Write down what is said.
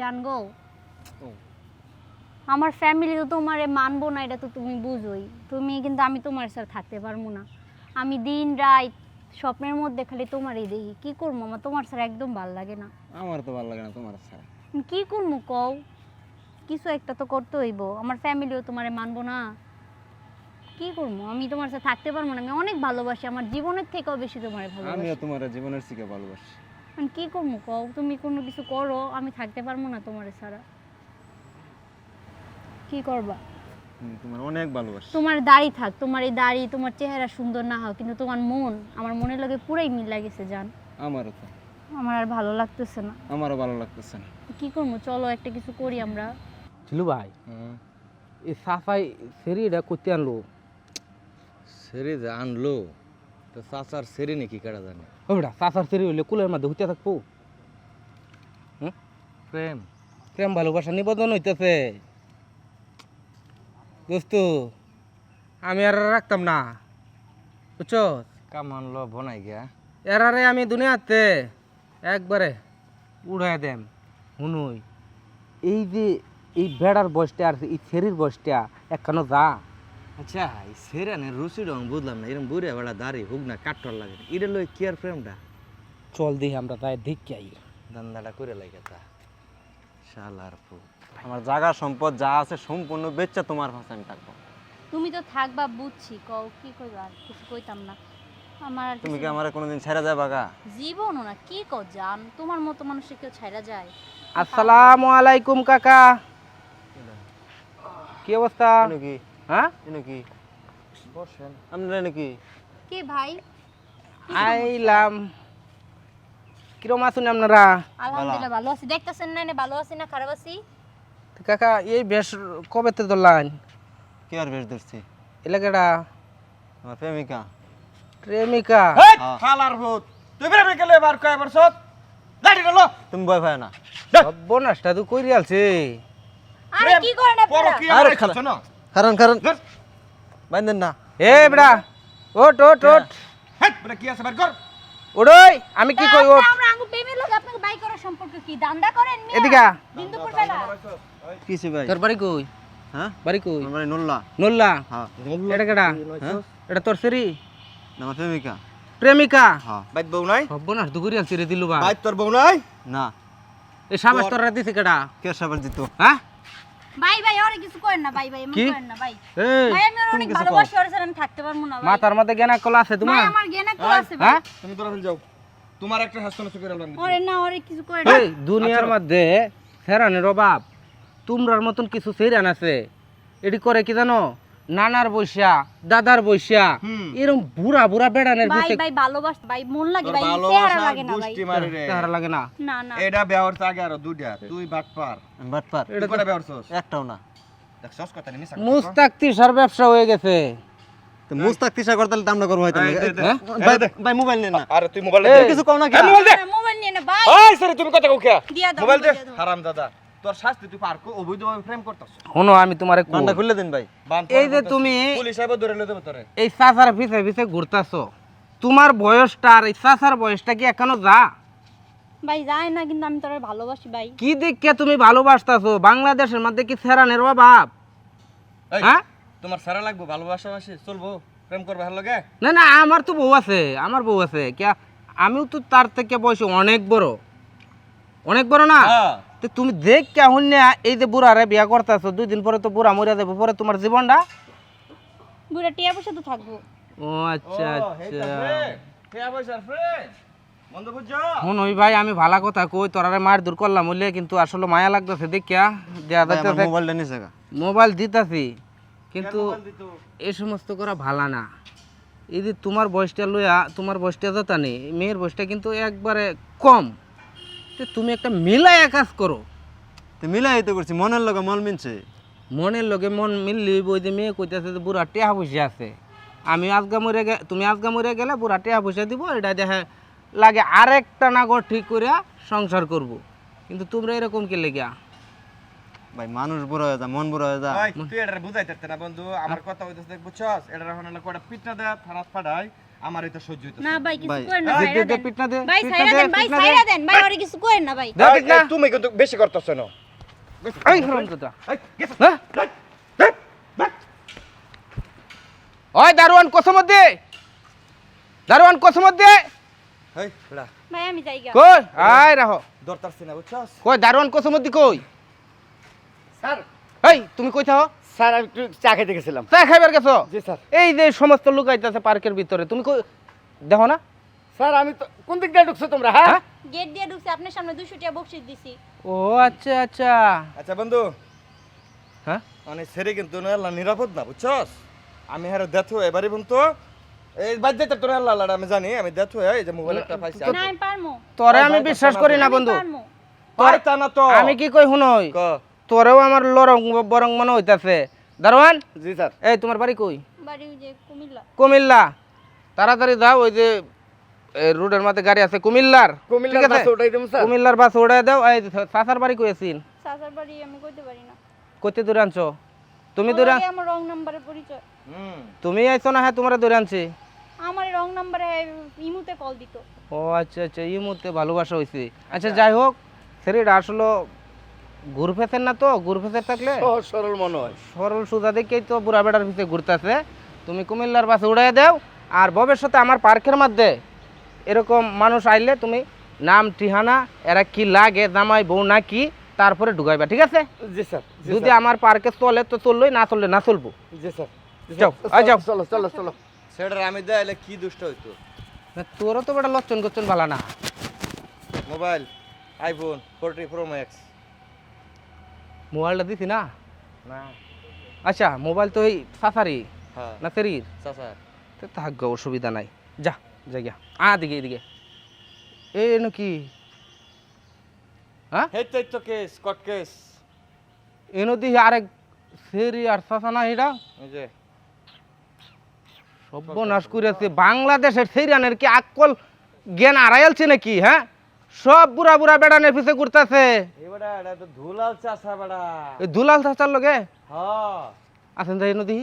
জানগো। আমার ফ্যামিলি তো তোমারে মানবো না এটা তো তুমি বুঝোই। তুমি কিন্তু আমি তোমার সাথে থাকতে পারব না। আমি দিন রাত স্বপ্নের মধ্যে খালি তোমারই দেখি। কি করব? আমার তোমার স্যার একদম ভালো লাগে না। আমার তো ভালো লাগে না তোমার আমি কি করব কও? কিছু একটা তো করতে হইব। আমার ফ্যামিলিও তোমারে মানবো না। কি করব? আমি তোমার সাথে থাকতে পারব না। আমি অনেক ভালোবাসি। আমার জীবনের থেকেও বেশি তোমার ভালোবাসি। আমিও তোমার জীবনের শিখে ভালোবাসি। আমি কি করব কও? তুমি কোনো কিছু করো আমি থাকতে পারব না তোমার ছাড়া। কি করবা? তোমার অনেক ভালোবাসি। তোমার দাড়ি থাক তোমার এই দাড়ি তোমার চেহারা সুন্দর না হোক কিন্তু তোমার মন আমার মনের লগে পুরাই মিল লাগেছে জান। আমারও তো। আমার আর ভালো লাগতেছে না। আমারও ভালো লাগতেছে না। কি করব? চলো একটা কিছু করি আমরা। ছিল ভাই এই সাফাই সেরিটা করতে আনলো? সেরে যে আনলো? তো চাচার সেরে নাকি কাটা জানে? ও বেটা সেরি হইলে কুলের মধ্যে হইতে থাকব। প্রেম। প্রেম ভালোবাসা নিবেদন হইতেছে। দোস্ত আমি আর রাখতাম না। বুঝছ কাম আনলো বনাই গিয়া। এরারে আমি দুনিয়াতে একবারে উড়াই দেম হুনুই। এই যে এই বেড়ার বয়সটা আর এই সেরির বয়সটা একখানো যা। আচ্ছা এই সেরানের রুচি রং বুঝলাম না এরকম বুড়ে বেড়া দাড়ি হুক না কাটর লাগে এটা লই কি আর প্রেমটা? চল দিই আমরা তাই দেখি আই। দান্দাটা করে লাগে তা। শালার ফুল আমার জায়গা সম্পদ যা আছে সম্পূর্ণ বেচ্চা তোমার ভাষা আমি থাকব। তুমি তো থাকবা বুঝছি কও কি কইবা আর কিছু কইতাম না। আমার আর তুমি কি কিছু- আমার কোনোদিন ছেড়ে যাবা গা? জীবনও না কি কও জান তোমার মতো মানুষের কেউ ছাইরা যায়। আসসালামু আলাইকুম কাকা। কি অবস্থা? নাকি হ্যাঁ? নাকি? বসেন। আপনারা নাকি? কে ভাই? আইলাম। কিরম আছেন আপনারা? আলহামদুলিল্লাহ ভালো আছি। দেখতেছেন না না ভালো আছি না খারাপ আছি? কাকা এই বেশ কবে তে ধরলেন? কি আর বেশ ধরছি? এলাকাটা? আমার প্রেমিকা। প্রেমিকা? ভূত। তুই গেলে এবার কয় বছর দাঁড়িয়ে গেল তুমি ভয় পায় না। সর্বনাশটা তো কইরি আলছে। আরে কি করেন পর আপনারা? কি আরে খালা। কারণ কারণ বাইন্দেন না। এ বেড়া ওট ওট ওট হেট বলে কি আছে? বের কর। ওড়ই আমি কি কই ওট আমরা আঙ্গু প্রেমের লোক আপনাকে বাই করার সম্পর্ক কি? দান্দা করেন মিয়া? এদিকে আ। দিন দুপুর বেলা কিছু ভাই? তোর বাড়ি কই? হ্যাঁ? বাড়ি কই? আমার বাড়ি নল্লা। নল্লা? হ্যাঁ। এটা কেডা? হ্যাঁ? এটা তোর সেরি না, আমার প্রেমিকা। প্রেমিকা? হ্যাঁ। বাইত বউ নাই? সর্বনাশ তো কইরি আলছে রে দিলু বা বাইত তোর বউ নাই? না। এই সাবাস তোর দিছে কেডা? কে সাবার দিত? হ্যাঁ? ভাই ভাই আরে কিছু করেন না ভাই ভাই এমন করেন না ভাই। ভাই আমি ওর অনেক ভালোবাসি ওর সাথে আমি থাকতে পারব না ভাই। মাথার মধ্যে জ্ঞান কলা আছে ভাই তোমার আমার জ্ঞান কল আছে ভাই। হ্যাঁ? তুমি তোরা যাও। তোমার একটা হাসতে না চোখের আলাম ওরে না ওরে কিছু করেন এই দুনিয়ার মধ্যে ফেরানের অভাব। তোমরার মতন কিছু সেরান আছে। এটি করে কি জানো? নানার বৈশা দাদার বৈশা এরকম বুড়া বুড়া বেড়ানের ভাই ভাই ভালোবাস ভাই মন লাগে ভাই চেহারা লাগে না ভাই। চেহারা লাগে না। না না। এটা ব্যবহার আগে আরও দুইটা তুই বাট পার। বাটপার এটা করে ব্যবহার করছস একটাও না। দেখ সস কথা নিমিস মুস্তাক তিসার ব্যবসা হয়ে গেছে। তো মুস্তাক তিসা করতে হলে দামটা করব হয়তো। এই। হ্যাঁ? ভাই ভাই মোবাইল নেন না। আরে তুই মোবাইল দে কিছু কম না কি মোবাইল দে। মোবাইল নিয়ে না ভাই। ওই সরি তুমি কথা কও কে? মোবাইল দে। হারাম দাদা তোর শাস্তি তুই পার কো অবৈধভাবে প্রেম করতাছ। শোনো আমি তোমারে কই। বান্ডা খুললে দিন ভাই। এই যে তুমি পুলিশ আইব ধরে লই দেব তোরে। এই চাচার পিছে পিছে ঘুরতাছো। তোমার বয়সটা আর এই চাচার বয়সটা কি এখনও যা? ভাই যায় না কিন্তু আমি তোরে ভালোবাসি ভাই। কি দেখে তুমি ভালোবাসতাছো? বাংলাদেশের মধ্যে কি ফেরানের অভাব এই, হ্যাঁ? তোমার সারা লাগবো ভালোবাসা বাসি চলবো প্রেম করবে ভালো লাগে? না না আমার তো বউ আছে আমার বউ আছে। কিয়া আমিও তো তার থেকে বয়স অনেক বড়। অনেক বড় না? হ্যাঁ। তো তুমি দেখ কেমন না এই যে বুড়ারে বিয়া করতেছো দুই দিন পরে তো বুড়া মরিয়া যাবে পরে তোমার জীবনটা? বুড়া টিয়া বসে তো থাকব। ও আচ্ছা আচ্ছা। হে পয়সার ফ্রেন্ড বন্ধ বুঝছ শুন ওই ভাই আমি ভালা কথা কই তোরারে মার দূর করলাম বললে কিন্তু আসলে মায়া লাগতেছে দেখিয়া দেয়া ভাই, আমার যাইতেছে। মোবাইলটা নিছে মোবাইল দিতাছি কিন্তু এই সমস্ত করা ভালা না। এই যে তোমার বয়সটা লইয়া তোমার বয়সটা যত নেই মেয়ের বয়সটা কিন্তু একবারে কম। তো তুমি একটা মিলায়া কাজ করো। তো মিলাই তো করছি মনের লগে মন মিলছে? মনের লগে মন মিললি ওই যে মেয়ে কইতেছে যে বুড়া টেহা পয়সা আছে। আমি আজগা মরে গে তুমি আজগা মরে গেলে বুড়া টেহা পয়সা দিব এটা দেখে লাগে আরেকটা নাগর ঠিক করে সংসার করব। কিন্তু তোমরা এরকম কে লেগিয়া? ভাই মানুষ বুড়ো হয়ে যা মন বুড়ো হয়ে যা। ভাই তুই এটা বুঝাইতে না বন্ধু। আমার কথা হইতেছে বুঝছস? এটা এখন না কয়টা? পিটনা থানা পাঠাই আমার এটা সহ্য হইতো না ভাই কিছু করেন না ভাই দে, দে, পিটনা দে, ভাই দে, দেন ভাই দে। সাইরা দেন ভাই আরে কিছু করেন না ভাই। দে। তুমি কিন্তু বেশি করতেছ না। এই হারামজাদা হ্যাঁ? ওই দারোয়ান কসমত দে দারোয়ান কসমত দে হেই ভাই আমি যাই গা। কই? আয় রাহো। দরতারছি না বুঝছস? কই দারোয়ান কসমত দি কই? স্যার। এই তুমি কই থাও? স্যার আমি একটু চা খেতে গেছিলাম। চা খাইবার গেছো? জি স্যার। এই যে সমস্ত লোক আইতাছে পার্কের ভিতরে তুমি কই দেখো না। স্যার আমি তো কোন দিক দিয়ে ঢুকছো তোমরা হ্যাঁ? হ্যাঁ? গেট দিয়ে ঢুকছে আপনার সামনে 200 টাকা বকশিশ দিছি। ও আচ্ছা আচ্ছা। আচ্ছা বন্ধু। হ্যাঁ? মানে সেরে কিন্তু আল্লাহ নিরাপদ না বুঝছস? আমি হারে দেখো এবারে বন্ধু। এই বাদ তোর আল্লাহ আল্লাহ আমি জানি আমি দেখো এই যে মোবাইলটা পাইছি। না আমি পারমু। তোরে আমি বিশ্বাস করি না বন্ধু। পারমু। না তো। আমি কি কই শুনই? ক। তোরেও আমার লরং বরং মনে হইতাছে। দারোয়ান? জি স্যার। এই তোমার বাড়ি কই? বাড়ি ওই যে কুমিল্লা। কুমিল্লা। তাড়াতাড়ি যাও ওই যে রোডের মাঝে গাড়ি আছে কুমিল্লার। কুমিল্লার? বাসে উঠাই দেবো স্যার। কুমিল্লার বাস উড়াই দাও। এই চাচার বাড়ি কইছিন চাচার বাড়ি আমি কইতে পারি না। কইতে দূরে আনছো? তুমি দূরে আমার রং নাম্বারে পরিচয়। হুম। তুমি আইছো না হ্যাঁ তোমার দূরে আনছি। আমার রং নাম্বারে ইমুতে কল দিত। ও আচ্ছা আচ্ছা এই মুহূর্তে ভালোবাসা হয়েছে আচ্ছা যাই হোক সেরিটা আসলে ঘুরফেসের না তো ঘুরফেসের থাকলে? সহজ সরল মনে হয় সরল সুজা দেখেই তো বুড়া বেড়ার ভিতরে ঘুরতেছে। তুমি কুমিল্লার বাসে উড়াই দাও আর ভবিষ্যতে আমার পার্কের মধ্যে এরকম মানুষ আইলে তুমি নাম ঠিহানা এরা কি লাগে জামাই বউ না কি তারপরে ঢুকাইবা ঠিক আছে? জি স্যার যদি আমার পার্কে চলে তো চললোই না চললে না চলবো। জি স্যার যাও, যাও। চলো চলো চলো। সেটার আমি দেয়ালে কি দুষ্ট হইতো? তোরও তো বেটা লচ্ছন গচ্ছন ভালো না। Mobile iPhone forty pro max. মোবাইলটা দিছি না? না। আচ্ছা মোবাইল তো এই সাফারি হ্যাঁ। না সেরির তো থাকবে অসুবিধা নাই। যা জায়গা আ দিকে এদিকে এই এনো কি? হ্যাঁ? হেই তো কেস কট কেস এনো দি আরেক সেরি আর সাসা না এটা এই যে। সর্বনাশ করেছে বাংলাদেশের সেইরানের কি আকল জ্ঞান আড়াইলছে নাকি হ্যাঁ? সব বুড়া বুড়া বেড়ানের পিছে ঘুরতেছে। ধুলাল চাষা বেড়া। ধুলাল দুলাল চাচার লগে? হ্যাঁ আছেন যাই নদী।